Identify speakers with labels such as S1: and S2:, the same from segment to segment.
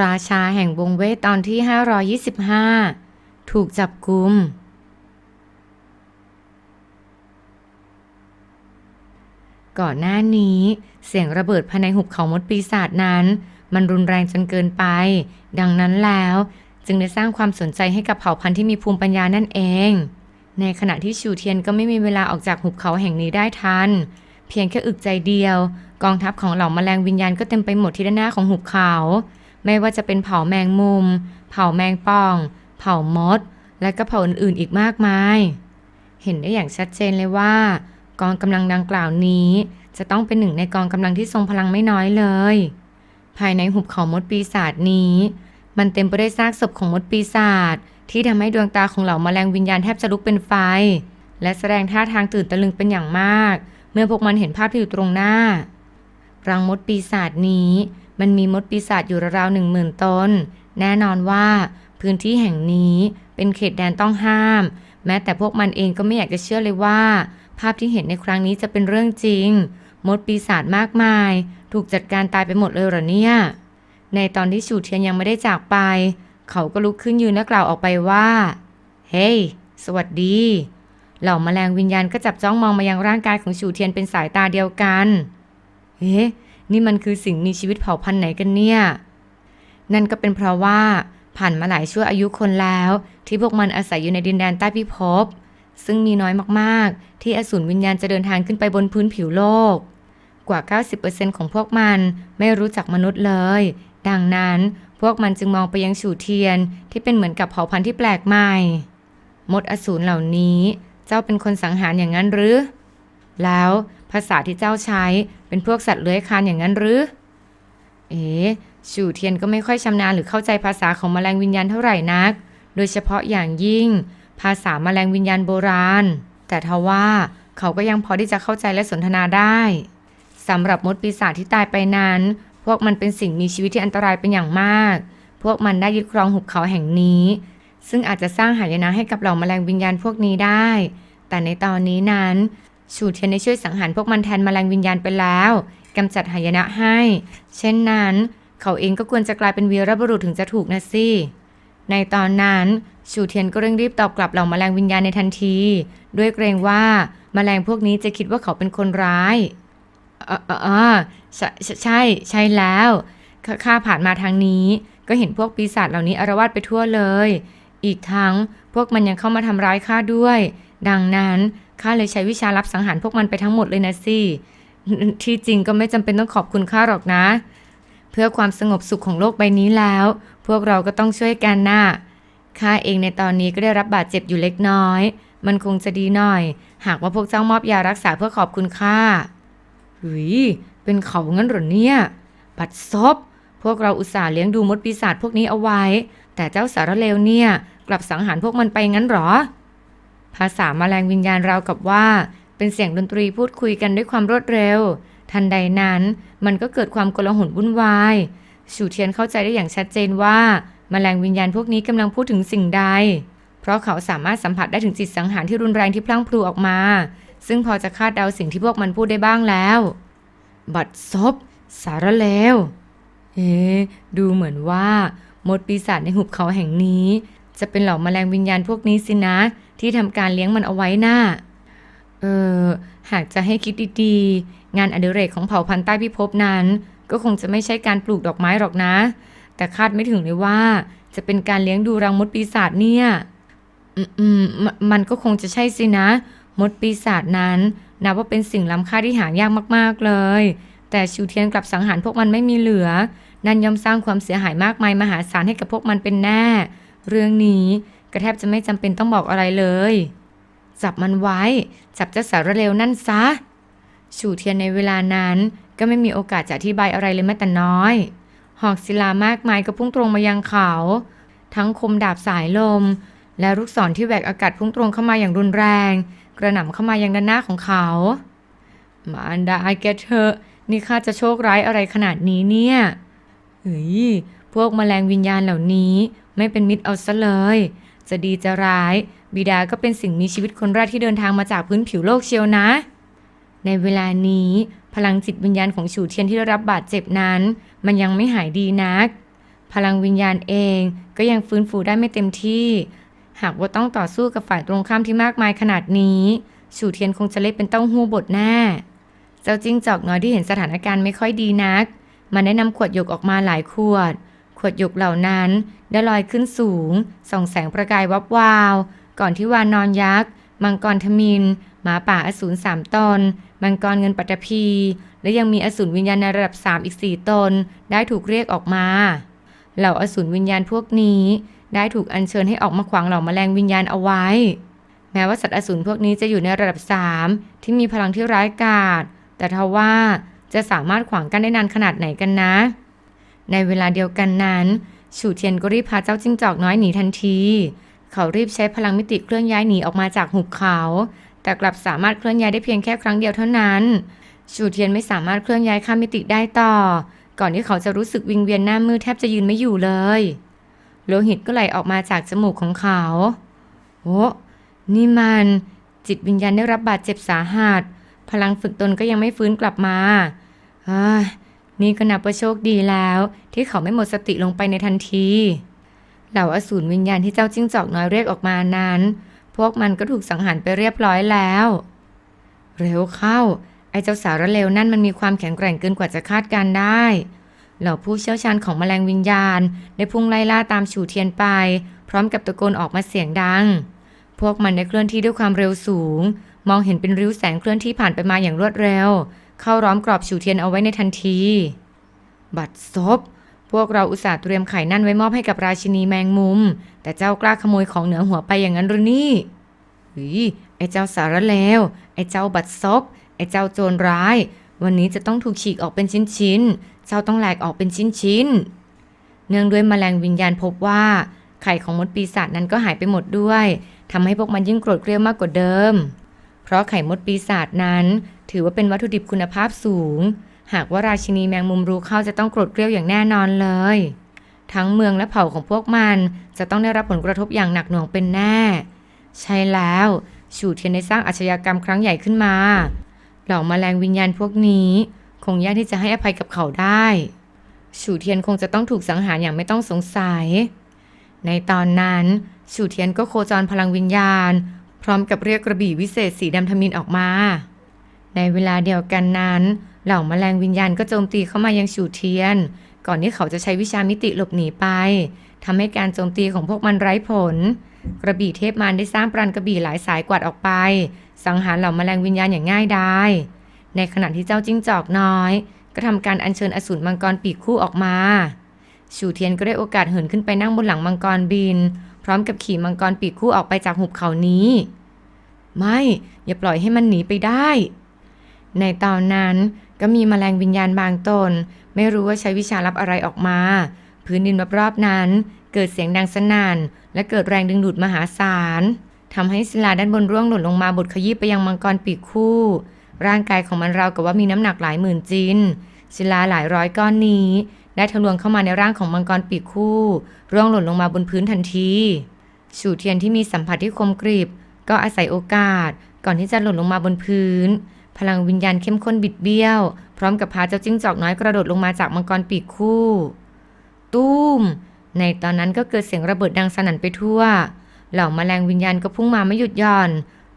S1: ราชาแห่งวงเวทตอนที่ 525 ถูกจับกุม ก่อนหน้านี้ เสียงระเบิดภายในหุบเขามดปีศาจนั้น มันรุนแรงจนเกินไป ดังนั้นแล้ว จึงได้สร้างความสนใจให้กับเผ่าพันธุ์ที่มีภูมิปัญญานั่นเอง ในขณะที่ชูเทียนก็ไม่มีเวลาออกจากหุบเขาแห่งนี้ได้ทัน เพียงแค่อึกใจเดียว กองทัพของเหล่าแมลงวิญญาณก็เต็มไปหมดที่ด้านหน้าของหุบเขา ไม่ว่าจะเป็นเผาแมงมุม เผาแมงป่อง เผามด และก็เผาอื่นๆอีกมากมาย เห็นได้อย่างชัดเจนเลยว่า กองกำลังดังกล่าวนี้ จะต้องเป็นหนึ่งในกองกำลังที่ทรงพลังไม่น้อยเลย ภายในหุบเขามดปีศาจนี้ มันเต็มไปด้วยซากศพของมดปีศาจที่ทำให้ดวงตาของเหล่าแมลงวิญญาณแทบจะลุกเป็นไฟ และแสดงท่าทางตื่นตะลึงเป็นอย่างมาก เมื่อพวกมันเห็นภาพที่อยู่ตรงหน้า รังมดปีศาจนี้ มันมีมดปีศาจอยู่ราวๆหนึ่งหมื่นตนแน่นอนว่าพื้นที่แห่งนี้เป็นเขตแดนต้องห้าม แม้แต่พวกมันเองก็ไม่อยากจะเชื่อเลยว่า ภาพที่เห็นในครั้งนี้จะเป็นเรื่องจริง มดปีศาจมากมาย ถูกจัดการตายไปหมดเลยเหรอเนี่ย ในตอนที่ฉูเทียนยังไม่ได้จากไป เขาก็ลุกขึ้นยืนและกล่าวออกไปว่า เฮ้ยสวัสดี เหล่าแมลงวิญญาณก็จับจ้องมองมายังร่างกายของฉูเทียนเป็นสายตาเดียวกัน เอ๊ะนี่มันคือสิ่งมีชีวิตเผ่าพันธุ์ไหนกันเนี่ย นั่นก็เป็นเพราะว่าผ่านมาหลายชั่วอายุคนแล้ว ที่พวกมันอาศัยอยู่ในดินแดนใต้พิภพ ซึ่งมีน้อยมากๆ ที่อสูรวิญญาณจะเดินทางขึ้นไปบนพื้นผิวโลก กว่า 90%ของพวกมันไม่รู้จักมนุษย์เลย ดังนั้นพวกมันจึงมองไปยังฉูเทียนที่เป็นเหมือนกับเผ่าพันธุ์ที่แปลกใหม่ มดอสูรเหล่านี้ เจ้าเป็นคนสังหารอย่างนั้นหรือ แล้วภาษาที่เจ้าใช้เป็นพวกสัตว์เลื้อยคลานอย่างนั้นหรือ เอ๋ฉูเทียนก็ไม่ค่อยชำนาญหรือเข้าใจภาษาของแมลงวิญญาณเท่าไหร่นัก โดยเฉพาะอย่างยิ่ง ภาษาแมลงวิญญาณโบราณ แต่ทว่าเขาก็ยังพอที่จะเข้าใจและสนทนาได้สำหรับมดปีศาจที่ตายไปนั้น พวกมันเป็นสิ่งมีชีวิตที่อันตรายเป็นอย่างมาก พวกมันได้ยึดครองหุบเขาแห่งนี้ ซึ่งอาจจะสร้างหายนะให้กับเหล่าแมลงวิญญาณพวกนี้ได้ แต่ในตอนนี้นั้น ชูเทียนได้ช่วยสังหารพวกมันแทนแมลงวิญญาณไปแล้วกำจัดหายนะให้ เช่นนั้น เขาเองก็ควรจะกลายเป็นวีรบุรุษถึงจะถูกนะสิในตอนนั้นชูเทียนก็เร่งรีบตอบกลับเหล่าแมลงวิญญาณในทันที ด้วยเกรงว่าแมลงพวกนี้จะคิดว่าเขาเป็นคนร้ายอ่าอ่าอ่าใช่ใช่ใช่แล้วขข้าผ่านมาทางนี้ ก็เห็นพวกปีศาจเหล่านี้อารวาสไปทั่วเลย อีกทั้งพวกมันยังเข้ามาทำร้ายข้าด้วย ดังนั้น ข้าเลยใช้วิชารับสังหารพวกมันไปทั้งหมดเลยนะสิ ที่จริงก็ไม่จำเป็นต้องขอบคุณข้าหรอกนะ เพื่อความสงบสุขของโลกใบนี้แล้ว พวกเราก็ต้องช่วยกันนะ่ะข้าเองในตอนนี้ก็ได้รับบาดเจ็บอยู่เล็กน้อย มันคงจะดีหน่อย หากว่าพวกเจ้ามอบยารักษาเพื่อขอบคุณข้าเฮ้ยเป็นเขางั้นหรอเนี่ยบัดซบพวกเราอุตส่าห์เลี้ยงดูมดปีศาจพวกนี้เอาไว้ แต่เจ้าสารเลวเนี่ย กลับสังหารพวกมันไปงั้นหรอ ภาษาแมลงวิญญาณราวกับว่า เป็นเสียงดนตรีพูดคุยกันด้วยความรวดเร็ว ทันใดนั้นมันก็เกิดความโกลาหลวุ่นวายชูเทียนเข้าใจได้อย่างชัดเจนว่าแมลงวิญญาณพวกนี้กำลังพูดถึงสิ่งใด เพราะเขาสามารถสัมผัสได้ถึงจิตสังหารที่รุนแรงที่พลั่งพลูออกมา ซึ่งพอจะคาดเดาสิ่งที่พวกมันพูดได้บ้างแล้ว บัดซบ สารเลวเอ๊ดูเหมือนว่ามดปีศาจในหุบเขาแห่งนี้ จะเป็นเหล่าแมลงวิญญาณพวกนี้สินะ ที่ทำการเลี้ยงมันเอาไว้น่าเออหากจะให้คิดดีๆ งานอดิเรกของเผ่าพันธุ์ใต้พิภพนั้น ก็คงจะไม่ใช่การปลูกดอกไม้หรอกนะ แต่คาดไม่ถึงเลยว่า จะเป็นการเลี้ยงดูรังมดปีศาจเนี่ยอืมอมมันก็คงจะใช่สินะ มดปีศาจนั้นนับว่าเป็นสิ่งล้ำค่าที่หายากมากๆเลย แต่ชูเทียนกลับสังหารพวกมันไม่มีเหลือ นั่นย่อมสร้างความเสียหายมากมายมหาศาลให้กับพวกมันเป็นแน่ เรื่องนี้ ก็แทบจะไม่จำเป็นต้องบอกอะไรเลย จับมันไว้ จับเจ้าสารเลวนั่นซะ ชูเทียนในเวลานั้น ก็ไม่มีโอกาสจะอธิบายอะไรเลยแม้แต่น้อย หอกศิลามากมายก็พุ่งตรงมายังเขา ทั้งคมดาบสายลม และลูกศรที่แหวกอากาศพุ่งตรงเข้ามาอย่างรุนแรง กระหน่ำเข้ามายังด้านหน้าของเขามารดาไอแกเธอนี่ข้าจะโชคร้ายอะไรขนาดนี้เนี่ยเฮ้ยพวกแมลงวิญญาณเหล่านี้ไม่เป็นมิตรเอาซะเลย จะดีจะร้าย บิดาก็เป็นสิ่งมีชีวิตคนแรกที่เดินทางมาจากพื้นผิวโลกเชียวนะ ในเวลานี้พลังจิตวิญญาณของฉูเทียนที่ได้รับบาดเจ็บนั้น มันยังไม่หายดีนัก พลังวิญญาณเองก็ยังฟื้นฟูได้ไม่เต็มที่ หากว่าต้องต่อสู้กับฝ่ายตรงข้ามที่มากมายขนาดนี้ฉูเทียนคงจะเละเป็นเต้าหู้บดแน่เจ้าจิ้งจอกน้อยที่เห็นสถานการณ์ไม่ค่อยดีนัก มันได้นำขวดหยกออกมาหลายขวด วดหยกเหล่านั้นได้ลอยขึ้นสูง ส่องแสงประกายวับวาว ก่อนที่วานนอนยักษ์ มังกรทมิน หมาป่าอสูรสามตน มังกรเงินปัตตภี และยังมีอสูรวิญญาณในระดับ 3 อีก 4 ตน ได้ถูกเรียกออกมา เหล่าอสูรวิญญาณพวกนี้ ได้ถูกอัญเชิญให้ออกมาขวางเหล่าแมลงวิญญาณเอาไว้ แม้ว่าสัตว์อสูรพวกนี้จะอยู่ในระดับ 3 ที่มีพลังที่ร้ายกาจ แต่ทว่าจะสามารถขวางกันได้นานขนาดไหนกันนะ ในเวลาเดียวกันนั้นฉูเทียนก็รีบพาเจ้าจิ้งจอกน้อยหนีทันที เขารีบใช้พลังมิติเคลื่อนย้ายหนีออกมาจากหุบเขา แต่กลับสามารถเคลื่อนย้ายได้เพียงแค่ครั้งเดียวเท่านั้นฉูเทียนไม่สามารถเคลื่อนย้ายข้ามมิติได้ต่อ ก่อนที่เขาจะรู้สึกวิงเวียนหน้ามืดแทบจะยืนไม่อยู่เลย โลหิตก็ไหลออกมาจากจมูกของเขาโอ้นี่มัน จิตวิญญาณได้รับบาดเจ็บสาหัส พลังฝึกตนก็ยังไม่ฟื้นกลับมาเฮ้ย นี่ก็นับว่าโชคดีแล้ว ที่เขาไม่หมดสติลงไปในทันที เหล่าอสูรวิญญาณที่เจ้าจิ้งจอกน้อยเรียกออกมานั้น พวกมันก็ถูกสังหารไปเรียบร้อยแล้ว เร็วเข้า ไอ้เจ้าสารเลวนั่นมันมีความแข็งแกร่งเกินกว่าจะคาดการได้ เหล่าผู้เชี่ยวชาญของแมลงวิญญาณได้พุ่งไล่ล่าตามฉูเทียนไป พร้อมกับตะโกนออกมาเสียงดัง พวกมันได้เคลื่อนที่ด้วยความเร็วสูง มองเห็นเป็นริ้วแสงเคลื่อนที่ผ่านไปมาอย่างรวดเร็ว เข้าร้อมกรอบฉูเทียนเอาไว้ในทันที บัดซบ พวกเราอุตส่าห์เตรียมไข่นั่นไว้มอบให้กับราชินีแมงมุม แต่เจ้ากล้าขโมยของเหนือหัวไปอย่างนั้นหรือนี่เฮ้ยไอ้เจ้าสารเลว ไอ้เจ้าบัดซบ ไอ้เจ้าโจรร้าย วันนี้จะต้องถูกฉีกออกเป็นชิ้นๆ เจ้าต้องแหลกออกเป็นชิ้นๆ เนื่องด้วยแมลงวิญญาณพบว่า ไข่ของมดปีศาจนั้นก็หายไปหมดด้วยทำให้พวกมันยิ่งโกรธเกรี้ยวมากกว่าเดิม เพราะไข่มดปีศาจนั้น ถือว่าเป็นวัตถุดิบคุณภาพสูง หากว่าราชินีแมงมุมรู้เข้าจะต้องโกรธเกรี้ยวอย่างแน่นอนเลย ทั้งเมืองและเผ่าของพวกมันจะต้องได้รับผลกระทบอย่างหนักหน่วงเป็นแน่ ใช่แล้วฉูเทียนได้สร้างอาชญากรรมครั้งใหญ่ขึ้นมาเหล่ามาแมลงวิญญาณพวกนี้ คงยากที่จะให้อภัยกับเขาได้ฉูเทียนคงจะต้องถูกสังหารอย่างไม่ต้องสงสัย ในตอนนั้นฉูเทียนก็โคจรพลังวิญญาณ พร้อมกับเรียกกระบี่วิเศษสีดำทมินออกมา ในเวลาเดียวกันนั้น เหล่าแมลงวิญญาณก็โจมตีเข้ามายังฉูเทียน ก่อนที่เขาจะใช้วิชามิติหลบหนีไปทำให้การโจมตีของพวกมันไร้ผล กระบี่เทพมารได้สร้างปราณกระบี่หลายสายกวาดออกไป สังหารเหล่าแมลงวิญญาณอย่างง่ายดายในขณะที่เจ้าจิ้งจอกน้อย ก็ทำการอัญเชิญอสูรมังกรปีกคู่ออกมาฉูเทียนก็ได้โอกาสเหินขึ้นไปนั่งบนหลังมังกรบิน พร้อมกับขี่มังกรปีกคู่ออกไปจากหุบเขานี้ ไม่ อย่าปล่อยให้มันหนีไปได้ ในตอนนั้นก็มีแมลงวิญญาณบางตน ไม่รู้ว่าใช้วิชาลับอะไรออกมา พื้นดินรอบๆนั้น เกิดเสียงดังสนั่นและเกิดแรงดึงดูดมหาศาลทำให้ศิลาด้านบนร่วงหล่นลงมาบดขยี้ไปยังมังกรปีกคู่ ร่างกายของมันราวกับว่ามีน้ำหนักหลายหมื่นจินศิลาหลายร้อยก้อนนี้ ได้ทะลวงเข้ามาในร่างของมังกรปีกคู่ ร่วงหล่นลงมาบนพื้นทันทีฉูเทียนที่มีสัมผัสที่คมกริบ ก็อาศัยโอกาสก่อนที่จะหล่นลงมาบนพื้น พลังวิญญาณเข้มข้นบิดเบี้ยว พร้อมกับพาเจ้าจิ้งจอกน้อยกระโดดลงมาจากมังกรปีกคู่ ตุ้ม ในตอนนั้นก็เกิดเสียงระเบิดดังสนั่นไปทั่ว เหล่าแมลงวิญญาณก็พุ่งมาไม่หยุดหย่อน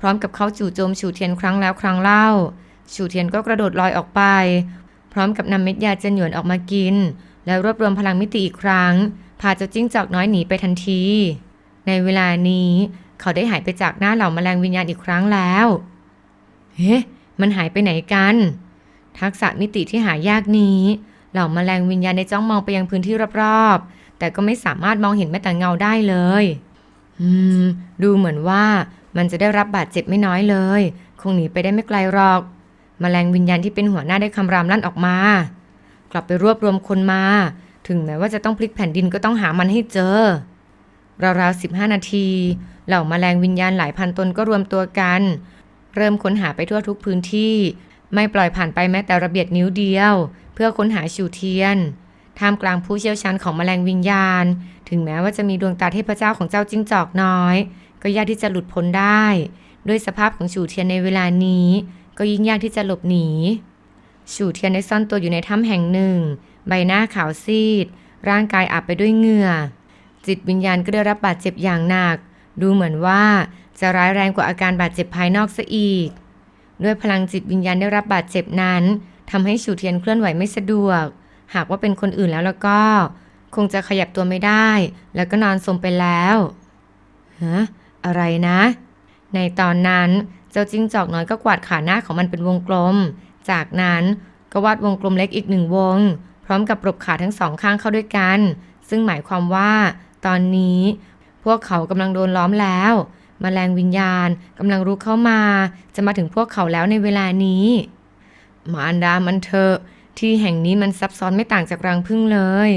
S1: พร้อมกับเขาจู่โจมฉูเทียนครั้งแล้วครั้งเล่าฉูเทียนก็กระโดดลอยออกไป พร้อมกับนำเม็ดยาเจนหยวนออกมากิน แล้วรวบรวมพลังมิติอีกครั้ง พาเจ้าจิ้งจอกน้อยหนีไปทันที ในเวลานี้ เขาได้หายไปจากหน้าเหล่าแมลงวิญญาณอีกครั้งแล้ว เฮ้ มันหายไปไหนกัน ทักษะมิติที่หายากนี้ เหล่าแมลงวิญญาณได้จ้องมองไปยังพื้นที่รอบๆ แต่ก็ไม่สามารถมองเห็นแม้แต่เงาได้เลย อืม ดูเหมือนว่ามันจะได้รับบาดเจ็บไม่น้อยเลย คงหนีไปได้ไม่ไกลหรอกแมลงวิญญาณที่เป็นหัวหน้าได้คำรามลั่นออกมา กลับไปรวบรวมคนมา ถึงแม้ว่าจะต้องพลิกแผ่นดินก็ต้องหามันให้เจอ ราวๆสิบห้านาที เหล่าแมลงวิญญาณหลายพันตนก็รวมตัวกัน เริ่มค้นหาไปทั่วทุกพื้นที่ ไม่ปล่อยผ่านไปแม้แต่ระเบียดนิ้วเดียว เพื่อค้นหาชิวเทียนท่ามกลางผู้เชี่ยวชาญของแมลงวิญญาณ ถึงแม้ว่าจะมีดวงตาเทพเจ้าของเจ้าจิ้งจอกน้อย ก็ยากที่จะหลุดพ้นได้ ด้วยสภาพของฉูเทียนในเวลานี้ ก็ยิ่งยากที่จะหลบหนีฉูเทียนได้ซ่อนตัวอยู่ในถ้ำแห่งหนึ่ง ใบหน้าขาวซีด ร่างกายอาบไปด้วยเหงื่อ จิตวิญญาณก็ได้รับบาดเจ็บอย่างหนัก ดูเหมือนว่า จะร้ายแรงกว่าอาการบาดเจ็บภายนอกซะอีก ด้วยพลังจิตวิญญาณได้รับบาดเจ็บนั้นทำให้ฉูเทียนเคลื่อนไหวไม่สะดวก หากว่าเป็นคนอื่นแล้วแล้วก็ คงจะขยับตัวไม่ได้ แล้วก็นอนสมไปแล้วฮะอะไรนะ ในตอนนั้นเจ้าจิ้งจอกน้อยก็กวาดขาหน้าของมันเป็นวงกลม จากนั้นก็วาดวงกลมเล็กอีกหนึ่งวง พร้อมกับปรบขาทั้งสองข้างเข้าด้วยกัน ซึ่งหมายความว่า ตอนนี้ พวกเขากำลังโดนล้อมแล้ว มแมลงวิญญาณกำลังรุกเข้ามา จะมาถึงพวกเขาแล้วในเวลานี้มารดามันเถอะที่แห่งนี้มันซับซ้อนไม่ต่างจากรังผึ้งเลย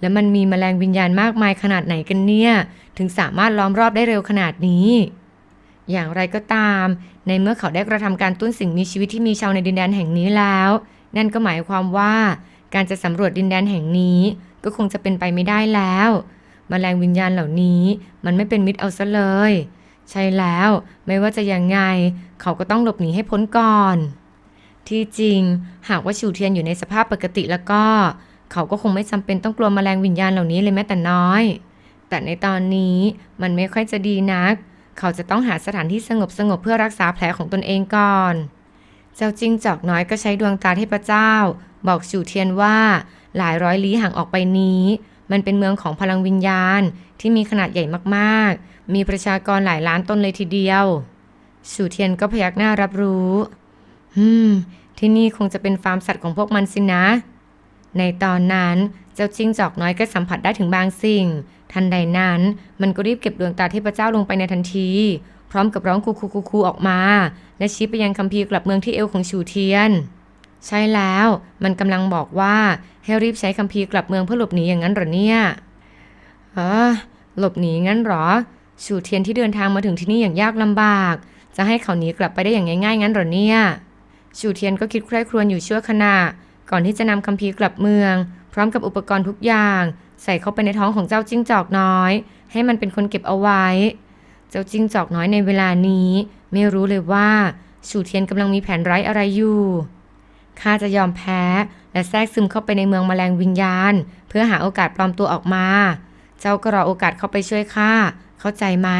S1: และมันมีแมลงวิญญาณมากมายขนาดไหนกันเนี่ย ถึงสามารถล้อมรอบได้เร็วขนาดนี้ อย่างไรก็ตาม ในเมื่อเขาได้กระทำการตุ้นสิ่งมีชีวิตที่มีชาวในดินแดนแห่งนี้แล้ว นั่นก็หมายความว่าการจะสำรวจดินแดนแห่งนี้ก็คงจะเป็นไปไม่ได้แล้วมแมลงวิญญาณเหล่านี้ มันไม่เป็นมิตรเอาซะเลย ใช่แล้วไม่ว่าจะยังไง เขาก็ต้องหลบหนีให้พ้นก่อน ที่จริง หากว่าชูเทียนอยู่ในสภาพปกติแล้วก็ เขาก็คงไม่จำเป็นต้องกลัวมแมลงวิญญาณเหล่านี้เลยแม้แต่น้อย แต่ในตอนนี้มันไม่ค่อยจะดีนัก เขาจะต้องหาสถานที่สงบสงบเพื่อรักษาแผลของตนเองก่อน เจ้าจิงจอกน้อยก็ใช้ดวงตาเทพเจ้า บอกชูเทียนว่า หลายร้อยลี้ห่างออกไปนี้ มันเป็นเมืองของพลังวิญญาณที่มีขนาดใหญ่มากๆ มีประชากรหลายล้านต้นเลยทีเดียวชูเทียนก็พยักหน้ารับรู้ฮึมที่นี่คงจะเป็นฟาร์มสัตว์ของพวกมันสินะ ในตอนนั้นเจ้าจิ้งจอกน้อยก็สัมผัสได้ถึงบางสิ่ง ทันใดนั้น มันก็รีบเก็บดวงตาเทพเจ้าลงไปในทันที พร้อมกับร้องคูคูคูคูออกมา และชี้ไปยังคัมภีร์กลับเมืองที่เอวของชูเทียน ใช่แล้วมันกำลังบอกว่าให้รีบใช้คัมภีร์กลับเมืองเพื่อหลบหนีอย่างนั้นหรอเนี่ยเออหลบหนีงั้นหรอ ชูเทียนที่เดินทางมาถึงที่นี่อย่างยากลำบาก จะให้เขาหนีกลับไปได้อย่างง่ายๆงั้นหรอเนี่ย ชูเทียนก็คิดใคร่ครวญอยู่ชั่วขณะ ก่อนที่จะนำคัมภีร์กลับเมือง พร้อมกับอุปกรณ์ทุกอย่าง ใส่เข้าไปในท้องของเจ้าจิ้งจอกน้อย ให้มันเป็นคนเก็บเอาไว้ เจ้าจิ้งจอกน้อยในเวลานี้ ไม่รู้เลยว่าชูเทียนกำลังมีแผนร้ายอะไรอยู่ข้าจะยอมแพ้และแทรกซึมเข้าไปในเมืองแมลงวิญญาณ เพื่อหาโอกาสปลอมตัวออกมา เจ้าก็รอโอกาสเข้าไปช่วยข้า เข้าใจไหม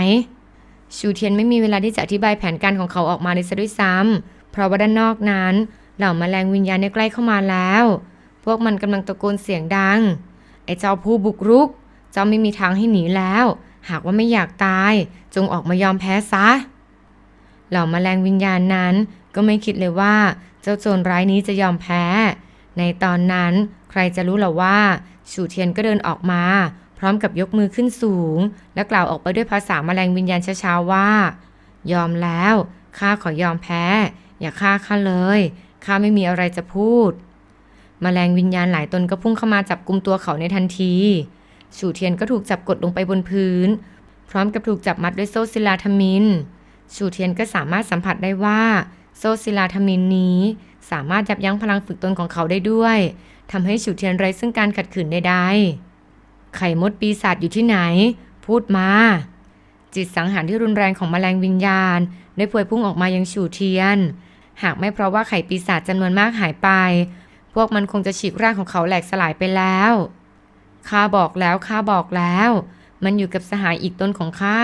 S1: ชูเทียนไม่มีเวลาที่จะอธิบายแผนการของเขาออกมาในซะด้วยซ้ำเพราะว่าด้านนอกนั้น เหล่ามาแมลงวิญญาณได้ใกล้เข้ามาแล้ว พวกมันกำลังตะโกนเสียงดัง ไอ้เจ้าผู้บุกรุก เจ้าไม่มีทางให้หนีแล้ว หากว่าไม่อยากตาย จงออกมายอมแพ้ซะ เหล่ามาแมลงวิญญาณนั้นก็ไม่คิดเลยว่า เจ้าโจรร้ายนี้จะยอมแพ้ ในตอนนั้นใครจะรู้หรอว่าชูเทียนก็เดินออกมา ร้อมกับยกมือขึ้นสูง และกล่าวออกไปด้วยภาษาแมลงวิญญาณช้าๆว่า ยอมแล้วข้าขอยอมแพ้ อย่าฆ่าข้าเลยข้าไม่มีอะไรจะพูดมแมลงวิญญาณหลายตนก็พุ่งเข้ามาจับกลุ่มตัวเขาในทันทีชูเทียนก็ถูกจับกดลงไปบนพื้น พร้อมกับถูกจับมัดด้วยโซ่ศิลาทมินชูเทียนก็สามารถสัมผัสได้ว่า โซ่ศิลาทมินนี้ สามารถยับยั้งพลังฝึกตนของเขาได้ด้วยทำให้ชูเทียนไร้ซึ่งการขัดขืนใดๆ ไข่มดปีศาจอยู่ที่ไหน พูดมา จิตสังหารที่รุนแรงของมแมลงวิญญาณ ได้พวยพุ่งออกมายังชูเทียน หากไม่เพราะว่าไข่ปีศาจจำนวนมากหายไป พวกมันคงจะฉีกร่างของเขาแหลกสลายไปแล้วข้าบอกแล้วข้าบอกแล้ว มันอยู่กับสหายอีกตนของข้า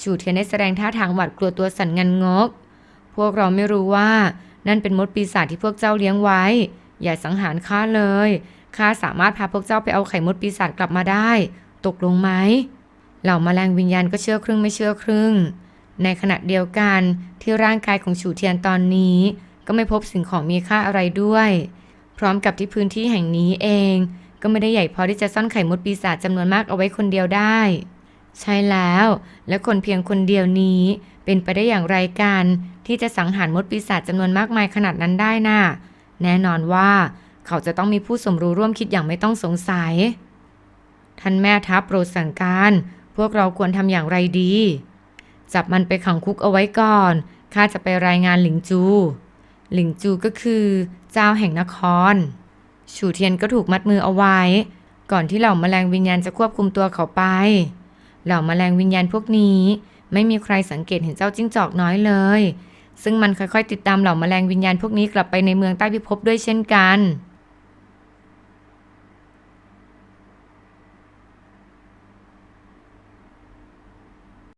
S1: ชูเทียนได้แสดงท่าทางหวาดกลัวตัวสั่นงันงก พวกเราไม่รู้ว่านั่นเป็นมดปีศาจที่พวกเจ้าเลี้ยงไว้ อย่าสังหารข้าเลย ข้าสามารถพาพวกเจ้าไปเอาไข่มดปีศาจกลับมาได้ ตกลงไหม เหล่ามาแมลงวิญญาณก็เชื่อครึ่งไม่เชื่อครึ่ง ในขณะเดียวกันที่ร่างกายของฉูเทียนตอนนี้ ก็ไม่พบสิ่งของมีค่าอะไรด้วย พร้อมกับที่พื้นที่แห่งนี้เอง ก็ไม่ได้ใหญ่พอที่จะซ่อนไข่มดปีศาจจำนวนมากเอาไว้คนเดียวได้ ใช่แล้ว และคนเพียงคนเดียวนี้ เป็นไปได้อย่างไรกันที่จะสังหารมดปีศาจจำนวนมากมายขนาดนั้นได้น่ะแน่นอนว่า เขาจะต้องมีผู้สมรู้ร่วมคิดอย่างไม่ต้องสงสัย ท่านแม่ทัพโปรดสั่งการ พวกเราควรทำอย่างไรดี จับมันไปขังคุกเอาไว้ก่อนข้าจะไปรายงานหลิงจู หลิงจูก็คือเจ้าแห่งนครชูเทียนก็ถูกมัดมือเอาไว้ ก่อนที่เหล่าแมลงวิญญาณจะควบคุมตัวเขาไป เหล่าแมลงวิญญาณพวกนี้ ไม่มีใครสังเกตเห็นเจ้าจิ้งจอกน้อยเลยซึ่งมันค่อยๆ ติดตามเหล่าแมลงวิญญาณพวกนี้กลับไปในเมืองใต้พิภพด้วยเช่นกัน